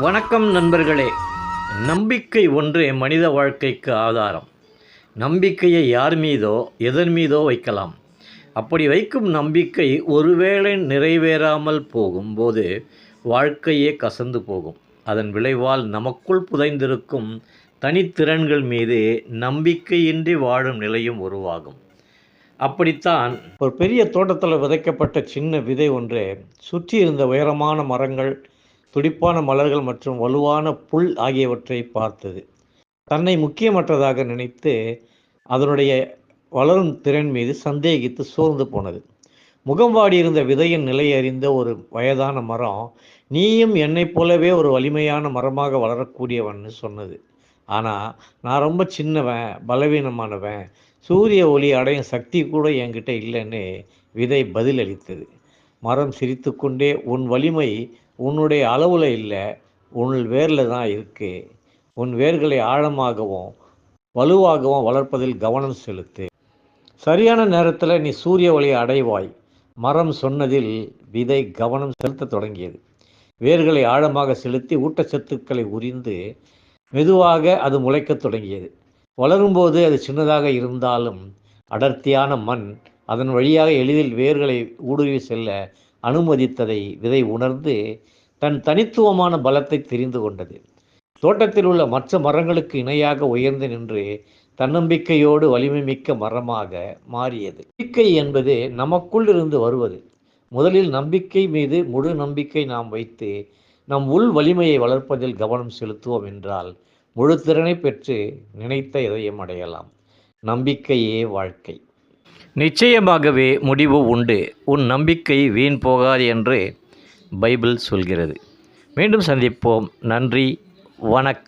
வணக்கம் நண்பர்களே. நம்பிக்கை ஒன்றே மனித வாழ்க்கைக்கு ஆதாரம். நம்பிக்கையை யார் மீதோ எதன் மீதோ வைக்கலாம். அப்படி வைக்கும் நம்பிக்கை ஒருவேளை நிறைவேறாமல் போகும்போது வாழ்க்கையே கசந்து போகும். அதன் விளைவால் நமக்குள் புதைந்திருக்கும் தனித்திறன்கள் மீது நம்பிக்கையின்றி வாழும் நிலையும் உருவாகும். அப்படித்தான் ஒரு பெரிய தோட்டத்தில் விதைக்கப்பட்ட சின்ன விதை ஒன்று சுற்றி இருந்த உயரமான மரங்கள் துடிப்பான மலர்கள் மற்றும் வலுவான புல் ஆகியவற்றை பார்த்தது. தன்னை முக்கியமற்றதாக நினைத்து அதனுடைய வளரும் திறன் மீது சந்தேகித்து சோர்ந்து போனது. முகம் வாடியிருந்த விதையின் நிலை அறிந்த ஒரு வயதான மரம் நீயும் என்னைப் போலவே ஒரு வலிமையான மரமாக வளரக்கூடியவன்னு சொன்னது. ஆனால் நான் ரொம்ப சின்னவன் பலவீனமானவன் சூரிய ஒளி அடையும் சக்தி கூட என்கிட்ட இல்லைன்னு விதை பதிலளித்தது. மரம் சிரித்துக்கொண்டே உன் வலிமை உன்னுடைய அளவில் இல்லை உன் வேரில் தான் இருக்கு. உன் வேர்களை ஆழமாகவும் வலுவாகவும் வளர்ப்பதில் கவனம் செலுத்து. சரியான நேரத்தில் நீ சூரிய ஒளி அடைவாய். மரம் சொன்னதில் விதை கவனம் செலுத்தத் தொடங்கியது. வேர்களை ஆழமாக செலுத்தி ஊட்டச்சத்துக்களை உறிந்து மெதுவாக அது முளைக்கத் தொடங்கியது. வளரும்போது அது சின்னதாக இருந்தாலும் அடர்த்தியான மண் அதன் வழியாக எளிதில் வேர்களை ஊடுருவி செல்ல அனுமதித்ததை விதை உணர்ந்து தன் தனித்துவமான பலத்தை தெரிந்து கொண்டது. தோட்டத்தில் உள்ள மற்ற மரங்களுக்கு இணையாக உயர்ந்து நின்று தன்னம்பிக்கையோடு வலிமை மிக்க மரமாக மாறியது. நம்பிக்கை என்பது நமக்குள் இருந்து வருவது. முதலில் நம்பிக்கை மீது முழு நம்பிக்கை நாம் வைத்து நம் உள் வலிமையை வளர்ப்பதில் கவனம் செலுத்துவோம் என்றால் முழு திறனை பெற்று நினைத்த இதயம் அடையலாம். நம்பிக்கையே வாழ்க்கை. நிச்சயமாகவே முடிவு உண்டு. உன் நம்பிக்கை வீண் போகாது என்று பைபிள் சொல்கிறது. மீண்டும் சந்திப்போம். நன்றி. வணக்கம்.